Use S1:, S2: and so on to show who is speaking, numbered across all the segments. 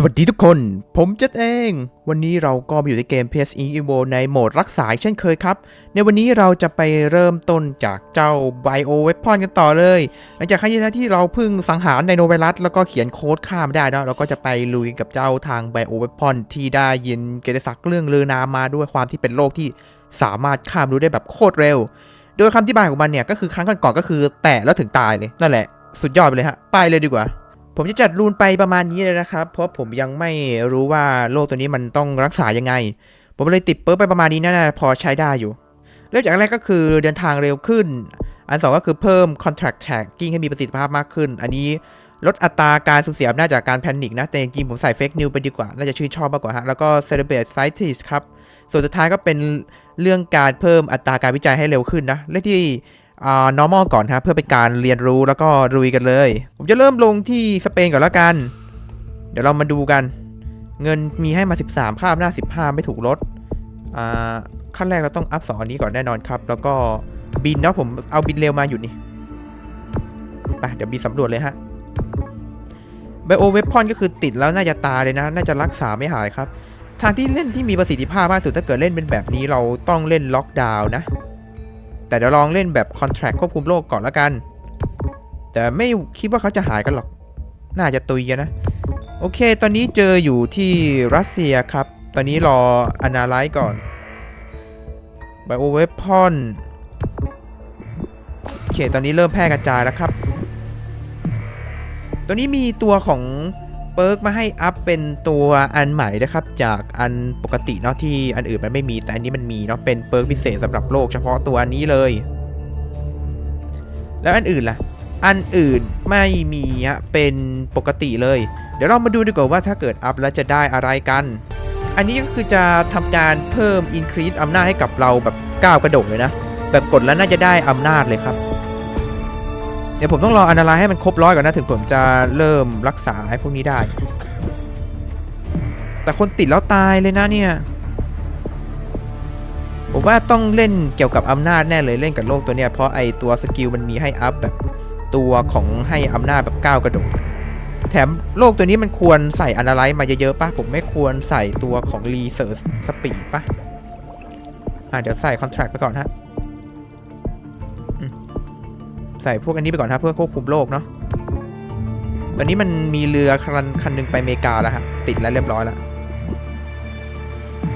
S1: สวัสดีทุกคน ผมเจษเอง วันนี้เราก็มาอยู่ในเกม PSE Evo ในโหมดรักษาเช่นเคยครับ ในวันนี้เราจะไปเริ่มต้นจากเจ้า Bio Weapon กันต่อเลย หลังจากครั้งที่แล้วที่เราเพิ่งสังหารไดโนไวรัส แล้วก็เขียนโค้ดฆ่าไม่ได้แล้ว เราก็จะไปลุยกับเจ้าทาง Bio Weapon ที่ได้ยินเกติศักดิ์เรื่องลือนามมาด้วยความที่เป็นโรคที่สามารถข้ามรู้ได้แบบโคตรเร็ว โดยคำที่บายของมันเนี่ยก็คือครั้งก่อนๆก็คือแตะแล้วถึงตายเลยนั่นแหละ สุดยอดไปเลยฮะไปเลยดีกว่า ผมจะจัดรูนไปประมาณนี้เลยนะครับ เพราะผมยังไม่รู้ว่าโรคตัวนี้มันต้องรักษายังไง ผมเลยติดเปิร์ไปประมาณนี้น่าจะพอใช้ได้อยู่ เริ่มจากแรกก็คือเดินทางเร็วขึ้น อันสองก็คือเพิ่ม contract tagging ให้มีประสิทธิภาพมากขึ้น อันนี้ลดอัตราการสูญเสียอำนาจจากการแพนิคนะ แต่จริงผมใส่ fake news ไปดีกว่า น่าจะชื่นชอบมากกว่าฮะ แล้วก็ celebrate scientist ครับ ส่วนสุดท้ายก็เป็นเรื่องการเพิ่มอัตราการวิจัยให้เร็วขึ้นนะเลขที่ normal ก่อนครับเพื่อเป็นการเรียนรู้แล้วก็รุยกันเลย ผมจะเริ่มลงที่สเปนก่อนแล้วกัน เดี๋ยวเรามาดูกัน เงินมีให้มา 13ภาพหน้า 15 ไม่ถูกลดอ่าขั้นแรกเราต้องอัพสองอันนี้ก่อนแน่นอนครับ แล้วก็บินเนาะผมเอาบินเร็วมาอยู่นี่ไปเดี๋ยวบินสำรวจเลยฮะไบโอเวพอนก็คือติดแล้วน่าจะตายเลยนะ น่าจะรักษาไม่หายครับ ทางที่เล่นที่มีประสิทธิภาพมากสุดถ้าเกิดเล่นเป็นแบบนี้เราต้องเล่นล็อกดาวน์นะ แต่เดี๋ยวลองเล่นแบบคอนแท c t ควบคุมโรคก่อนล้วกัน แต่ไม่คิดว่าเขาจะหายกันหรอก น่าจะตุยกันนะ โอเค ตอนนี้เจออยู่ที่รัสเซียครับ ตอนนี้รอ analyze ก่อน bio weapon โอเค ตอนนี้เริ่มแพร่กระจายแล้วครับ ตัวนี้มีตัวของ เปิร์กมาให้อัพเป็นตัวอันใหม่นะครับ จากอันปกติเนาะที่อันอื่นมันไม่มีแต่อันนี้มันมีเนาะเป็นเปิร์กพิเศษสำหรับโลกเฉพาะตัวนนี้เลย แล้วอันอื่นล่ะ อันอื่นไม่มีฮะเป็นปกติเลย เดี๋ยวเรามาดูดีกว่าว่าถ้าเกิดอัพแล้วจะได้อะไรกัน อันนี้ก็คือจะทำการเพิ่ม increase อำนาจให้กับเราแบบก้าวกระโดดเลยนะ แบบกดแล้วน่าจะได้อำนาจเลยครับ เดี๋ยวผมต้องรออนาลัยให้มันครบร้อยก่อนนะ ถึงผมจะเริ่มรักษาให้พวกนี้ได้ แต่คนติดแล้วตายเลยนะเนี่ย ผมว่าต้องเล่นเกี่ยวกับอำนาจแน่เลยเล่นกับโลกตัวเนี้ยเพราะไอตัวสกิลมันมีให้อัพแบบตัวของให้อำนาจแบบก้าวกระโดด แถมโลกตัวนี้มันควรใส่อนาลัยมาเยอะๆป่ะ ผมไม่ควรใส่ตัวของรีเสิร์ชสปีดป่ะ อะเดี๋ยวใส่คอนแท c t ไปก่อนฮะ ส่พวกอันนี้ไปก่อนฮะเพื่อควบคุมโลกเนาะตอนนี้มันมีเรือคันคันหนึงไปอเมริกาแล้วฮะติดแล้วเรียบร้อยแล้ว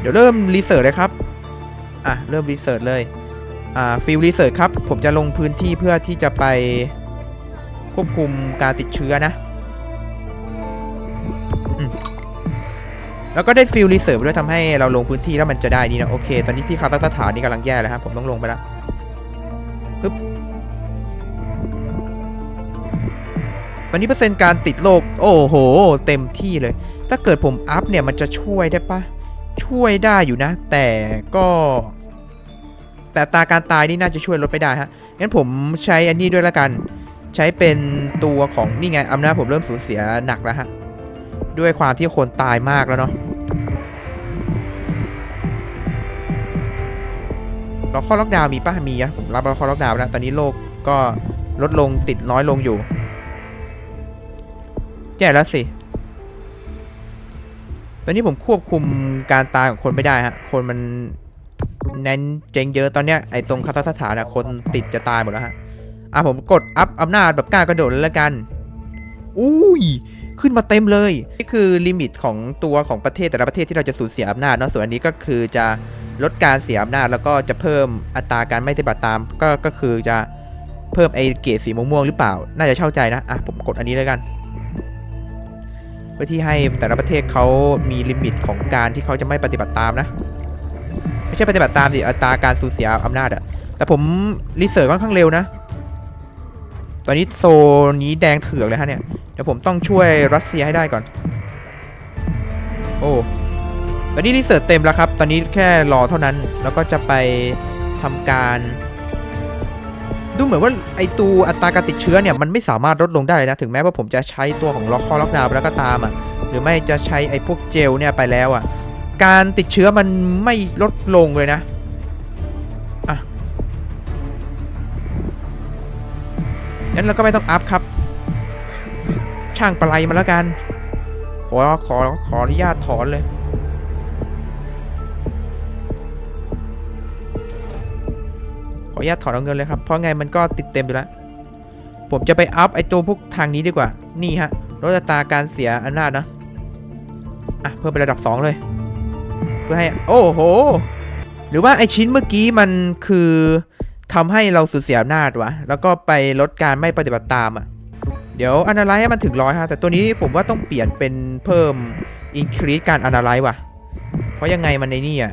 S1: เดี๋ยวเริ่มรีเสิร์ชเลยครับอะเริ่มรีเสิร์ชเลยอ่าฟิลรีเสิร์ชครับ ผมจะลงพื้นที่เพื่อที่จะไปควบคุมการติดเชื้อนะแล้วก็ได้ฟิลรีเสิร์ฟด้วยทำให้เราลงพื้นที่แล้วมันจะได้นี่นะโอเค ตอนนี้ที่คาซัคสถานนี่กำลังแย่แล้วครับผมต้องลงไปแล้ว ตอนนี้เปอร์เซ็นต์การติดโรคโอ้โห เต็มที่เลย ถ้าเกิดผมอัพเนี่ยมันจะช่วยได้ปะช่วยได้อยู่นะ แต่ก็ แต่ตาการตายนี่น่าจะช่วยลดไปได้ฮะงั้นผมใช้อันนี้ด้วยละกัน ใช้เป็นตัวของนี่ไงอำนาจผมเริ่มสูญเสียหนักแล้วฮะด้วยความที่คนตายมากแล้วเนาะล็อกข้อล็อกดาวน์มีป่ะมีอะรับล็อกข้อล็อกดาวน์แล้วตอนนี้โลกก็ลดลงติดน้อยลงอยู่ แย่แล้วสิ ตอนนี้ผมควบคุมการตายของคนไม่ได้ฮะ คนมันแน่นเจ๊งเยอะตอนเนี้ยไอ้ตรงคาซัคสถานอะคนติดจะตายหมดแล้วฮะ อะผมกดอัพอำนาจแบบกล้ากระโดดเลยละกัน อุ้ย ขึ้นมาเต็มเลย นี่คือลิมิตของตัวของประเทศแต่ละประเทศที่เราจะสูญเสียอำนาจเนาะ ส่วนอันนี้ก็คือจะลดการเสียอำนาจแล้วก็จะเพิ่มอัตราการไม่ปฏิบัติตามก็ก็คือจะเพิ่มไอเกรดสีม่วงๆหรือเปล่า น่าจะเข้าใจนะ อะผมกดอันนี้เลยกัน เพื่อที่ให้แต่ละประเทศเขามีลิมิตของการที่เขาจะไม่ปฏิบัติตามนะ ไม่ใช่ปฏิบัติตามสิอัตราการสูญเสียอำนาจอะแต่ผมรีเสิร์ชค่อนข้างเร็วนะ ตอนนี้โซนนี้แดงเถือกเลยฮะเนี่ยเดี๋ยวผมต้องช่วยรัสเซียให้ได้ก่อน โอ้ตอนนี้รีเสิร์ชเต็มแล้วครับ ตอนนี้แค่รอเท่านั้นแล้วก็จะไปทำการ ดูเหมือนว่าไอตัวอัตราการติดเชื้อเนี่ยมันไม่สามารถลดลงได้เลยนะ ถึงแม้ว่าผมจะใช้ตัวของล็อกคอล็อกดาวไปแล้วก็ตามอะหรือไม่จะใช้ไอพวกเจลเนี่ยไปแล้วอะการติดเชื้อมันไม่ลดลงเลยนะอะงั้นเราก็ไม่ต้องอัพครับ ช่างปลายมาแล้วกัน ขอขอขออนุญาตถอนเลย ออนุญาตถอนเอาเงินเลยครับ เพราะไงมันก็ติดเต็มอยู่แล้ว ผมจะไปอัพไอตัวพวกทางนี้ดีกว่า นี่ฮะลดอัตราการเสียอำนาจนะ อะ เพิ่มเป็นระดับ 2 เลย เพื่อให้ โอ้โห หรือว่าไอชิ้นเมื่อกี้มันคือทำให้เราสูญเสียอำนาจวะ แล้วก็ไปลดการไม่ปฏิบัติตามอะ เดี๋ยวอนาไลซ์มันถึงร้อยฮะ แต่ตัวนี้ผมว่าต้องเปลี่ยนเป็นเพิ่ม increase การอนาไลซ์ว่ะ เพราะยังไงมันในนี่อะ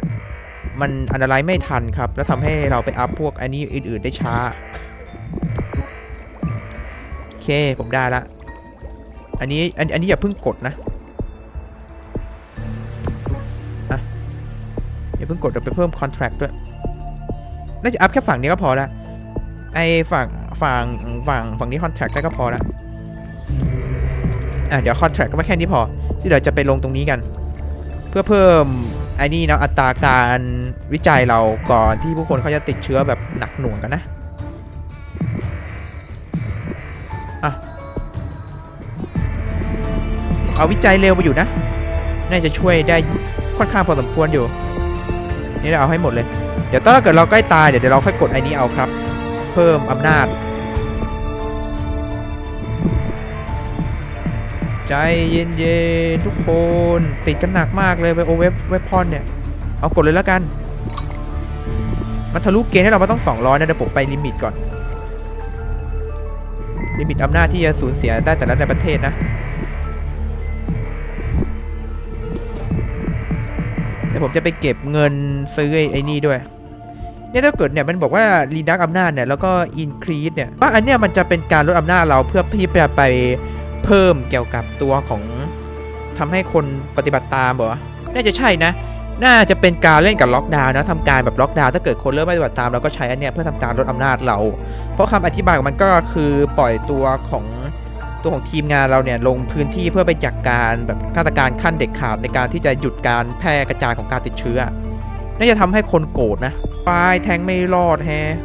S1: มันอนาไลซ์ไม่ทันครับ แล้วทำให้เราไปอัพพวกอันนี้อื่น ๆได้ช้า โอเค ผมได้ละ อันนี้อันอันนี้อย่าเพิ่งกดนะอะอย่าเพิ่งกดเดี๋ยวไปเพิ่ม contract ด้วย น่าจะอัพแค่ฝั่งนี้ก็พอละ ไอฝั่งฝั่งฝั่งฝั่งนี้ contract ได้ก็พอละ อะเดี๋ยว contract ก็ไม่แค่นี้พอ ที่เดี๋ยวจะไปลงตรงนี้กัน เพื่อเพิ่ม ไอ้นี่นะอัตราการวิจัยเราก่อนที่ผู้คนเขาจะติดเชื้อแบบหนักหน่วงกันนะอะเอาวิจัยเร็วไปอยู่นะ น่าจะช่วยได้ค่อนข้างพอสมควรอยู่ นี่เราเอาให้หมดเลย เดี๋ยวถ้าเกิดเราใกล้ตายเดี๋ยวเดี๋ยวเราค่อยกดไอ้นี้เอาครับ เพิ่มอำนาจ ใจเย็นๆทุกคน ติดกันหนักมากเลยไปโอเว็บเว็บพอนเนี่ย เอากดเลยแล้วกัน มันทะลุเกณฑ์ให้เรามาต้อง 200 นะเดี๋ยวผมไปลิมิตก่อน ลิมิตอำนาจที่จะสูญเสียได้แต่ละในประเทศนะเดี๋ยวผมจะไปเก็บเงินซื้อไอ้ไอ้นี่ด้วยเนี่ยถ้าเกิดเนี่ยมันบอกว่ารีดักอำนาจเนี่ยแล้วก็อินครีสเนี่ยว่าอันเนี้ยมันจะเป็นการลดอำนาจเราเพื่อที่จะไป เพิ่มเกี่ยวกับตัวของทำให้คนปฏิบัติตามเหรอน่าจะใช่นะ น่าจะเป็นการเล่นกับล็อกดาวน์นะทำการแบบล็อกดาวน์ถ้าเกิดคนเริ่มปฏิบัติตามเราก็ใช้อันเนี้ยเพื่อทำการลดอำนาจเรา เพราะคำอธิบายของมันก็คือปล่อยตัวของตัวของทีมงานเราเนี่ยลงพื้นที่เพื่อไปจัดการแบบมาตรการขั้นเด็ดขาดในการที่จะหยุดการแพร่กระจายของการติดเชื้อ น่าจะทำให้คนโกรธนะปลายแทงไม่รอดแฮะ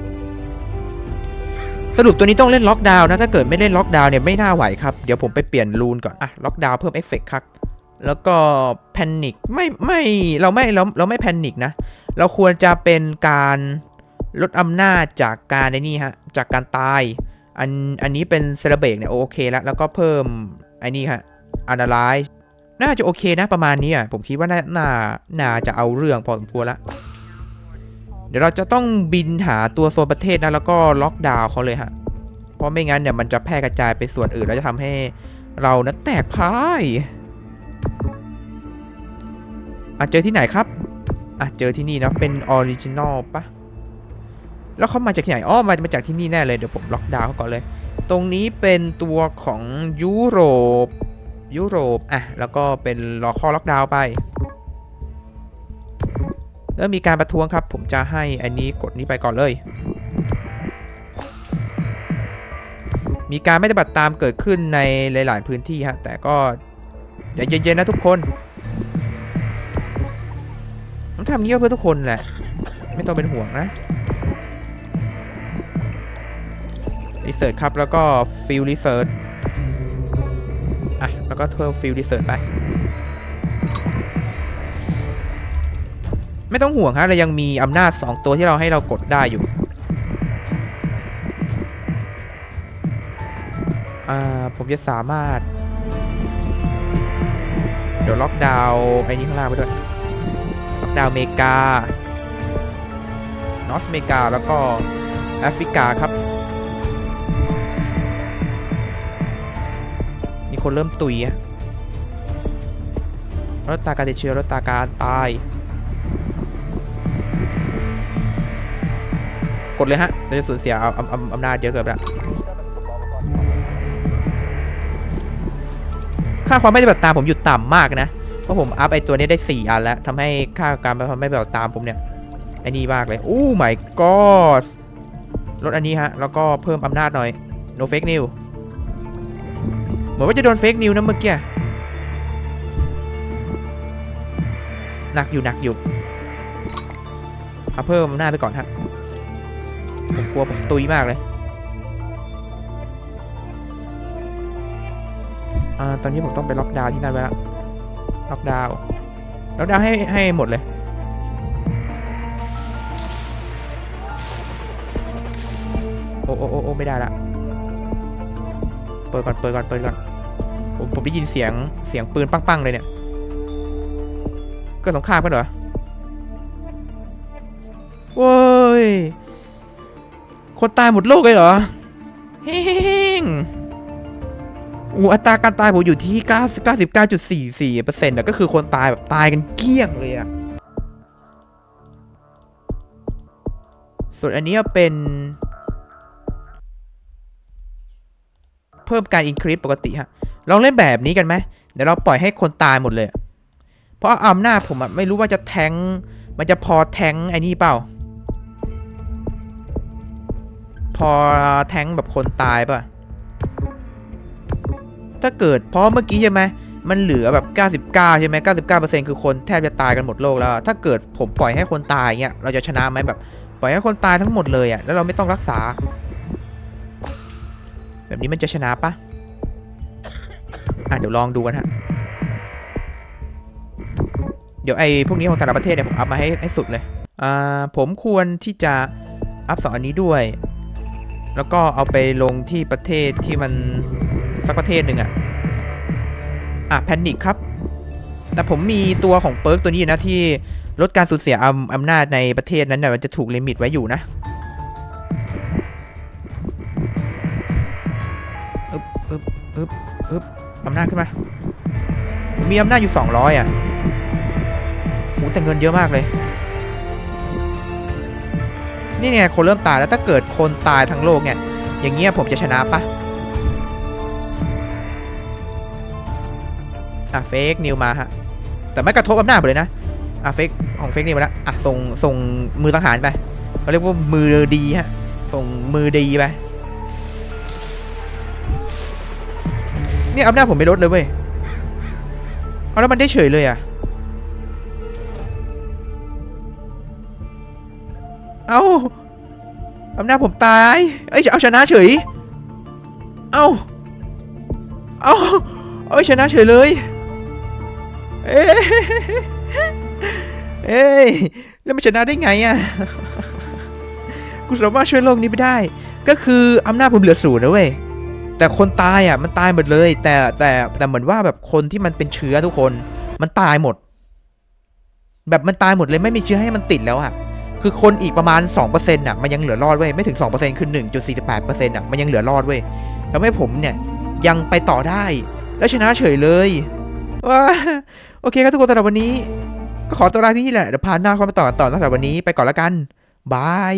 S1: สรุปตัวนี้ต้องเล่นล็อกดาวน์นะ ถ้าเกิดไม่เล่นล็อกดาวน์เนี่ยไม่น่าไหวครับ เดี๋ยวผมไปเปลี่ยนรูนก่อน อะ ล็อกดาวน์เพิ่มเอฟเฟกต์ครับแล้วก็แพนิคไม่ไม่เราไม่เราเราไม่แพนิคนะ เราควรจะเป็นการลดอำนาจจากการในนี่ฮะ จากการตาย อันอันนี้เป็นเซเลเบกเนี่ยโอเคแล้ว แล้วก็เพิ่มไอ้นี่ฮะ analyze น่าจะโอเคนะประมาณนี้อะผมคิดว่าน่าน่านาจะเอาเรื่องพอสมควรละ ดี๋ยวเราจะต้องบินหาตัวโซนประเทศนะแล้วก็ล็อกดาวน์เขาเลยฮะ เพราะไม่งั้นเนี่ยมันจะแพร่กระจายไปส่วนอื่นแล้วจะทำให้เรานั้นแตกพ่ายอะเจอที่ไหนครับอะเจอที่นี่นะเป็นออริจินอลปะแล้วเขามาจากที่ไหนอ้อมาจากที่นี่แน่เลยเดี๋ยวผมล็อกดาวน์เขาก่อนเลย ตรงนี้เป็นตัวของยุโรปยุโรปอะแล้วก็เป็นรอกข้อล็อกดาวน์ไป แล้วมีการประท้วงครับ ผมจะให้อันนี้กดนี้ไปก่อนเลย มีการไม่ปฏิบัติตามเกิดขึ้นในหลาย ๆ พื้นที่ฮะแต่ก็ใจเย็น ๆ นะทุกคนผมทำนี้ก็เพื่อทุกคนแหละ ไม่ต้องเป็นห่วงนะรีเสิร์ชครับ แล้วก็ฟิลรีเสิร์ชอะ แล้วก็เพิ่มฟิลรีเสิร์ชไป ไม่ต้องห่วงฮะเรายังมีอำนาจ 2 ตัวที่เราให้เรากดได้อยู่อ่าผมจะสามารถ เดี๋ยวล็อกดาวน์ไอ้นี้ข้างล่างไปด้วย ล็อกดาวน์เมกานอสเมกาแล้วก็แอฟริกาครับมีคนเริ่มตุยอะลดอัตาการติดเชื้อลดอัตาการตาย กดเลยฮะเราจะสูญเสียอาอำอำนาจเยอะเกินไปละค่าความไม่ปฏิบัติตามผมหยุดต่ำมากนะ เพราะผมอัพไอตัวนี้ได้ 4 อันแล้วทำให้ค่าการไม่ปฏิบัติตามผมเนี่ยไอ้นี่มากเลยโอ้ my god ลดอันนี้ฮะ แล้วก็เพิ่มอำนาจหน่อย no fake new เหมือนว่าจะโดน fake new นะเมื่อกี้ หนักอยู่หนักอยู่เอาเพิ่มอำนาจไปก่อนฮะ ผมกลัวผมตุยมากเลยอ่าตอนนี้ผมต้องไปล็อกดาวน์ที่นั่นไว้แล้วล็อกดาวน์ล็อกดาวน์ให้ให้หมดเลย โอ้โอ้โอ้โอไม่ได้ละ เปิดก่อนเปิดก่อนเปิดก่อนผมผมได้ยินเสียงเสียงปืนปังๆเลยเนี่ยก็สงครามกันเหรอโว้ย คนตายหมดโลกเลยเหรอเฮ้งอูอัตราการตายผมอยู่ที่ 9 99.44เปอร์เซ็นต์ก็คือคนตายแบบตายกันเกลี้ยงเลยอะส่วนอันนี้เป็น เพิ่มการอินคริปปกติฮะ ลองเล่นแบบนี้กันไหม เดี๋ยวเราปล่อยให้คนตายหมดเลย เพราะอำนาจผมอะไม่รู้ว่าจะแทง มันจะพอแทงไอ้นี่เปล่า พอแทงแบบคนตายป่ะ ถ้าเกิดเพราะเมื่อกี้ใช่ไหมมันเหลือแบบ 99 ใช่ไหม99%คือคนแทบจะตายกันหมดโลกแล้ว ถ้าเกิดผมปล่อยให้คนตายเงี้ย เราจะชนะไหมแบบ ปล่อยให้คนตายทั้งหมดเลยอะแล้วเราไม่ต้องรักษา แบบนี้มันจะชนะปะอะเดี๋ยวลองดูกันฮะ เดี๋ยวไอ้พวกนี้ของแต่ละประเทศเนี่ยผมอัพมาให้ให้สุดเลย อ่า ผมควรที่จะอัพสองอันนี้ด้วย แล้วก็เอาไปลงที่ประเทศที่มันสักประเทศหนึ่งอะอะแพนิคครับ แต่ผมมีตัวของเปิร์กตัวนี้นะที่ลดการสูญเสียอำอำนาจในประเทศนั้นเนี่ยมันจะถูกลิมิตไว้อยู่นะอึบอึบอึบอึบอำนาจขึ้นมา มีอำนาจอยู่ 200 อะโหแต่เงินเยอะมากเลย นี่ไงคนเริ่มตายแล้วถ้าเกิดคนตายทั้งโลกเนี่ย อย่างเงี้ยผมจะชนะปะอะเฟกนิวมาฮะ แต่ไม่กระทบอำนาจผมเลยนะ อะเฟกของเฟกนิวมาแล้วอะส่งส่งมือสังหารไปเขาเรียกว่ามือดีฮะ ส่งมือดีไปเนี่ยอำนาจผมไม่ลดเลยเว้ยเอาแล้วมันได้เฉยเลยอะ เอาอำนาจผมตายเอ้ยเอาชนะเฉย เอาเอาเอ้ยชนะเฉยเลย เอ้ยเอ้ยแล้วมันชนะได้ไงอะกูสามารถช่วยโลกนี้ไปได้ ก็คืออำนาจผมเหลือศูนย์นะเว้ยแต่คนตายอะมันตายหมดเลย แต่แต่แต่เหมือนว่าแบบคนที่มันเป็นเชื้อทุกคน มันตายหมด แบบมันตายหมดเลยไม่มีเชื้อให้มันติดแล้วอะ คือคนอีกประมาณ2%อะมันยังเหลือรอดเว้ยไม่ถึง 2%คือ 1.48%อะมันยังเหลือรอดเว้ยทำให้ผมเนี่ยยังไปต่อได้ แล้วชนะเฉยเลยว้าโอเคครับทุกคนสำหรับวันนี้ ก็ขอตัวลาที่นี่แหละเดี๋ยวพาหน้าเข้ามาต่อต่อสำหรับวันนี้ไปก่อนละกันบาย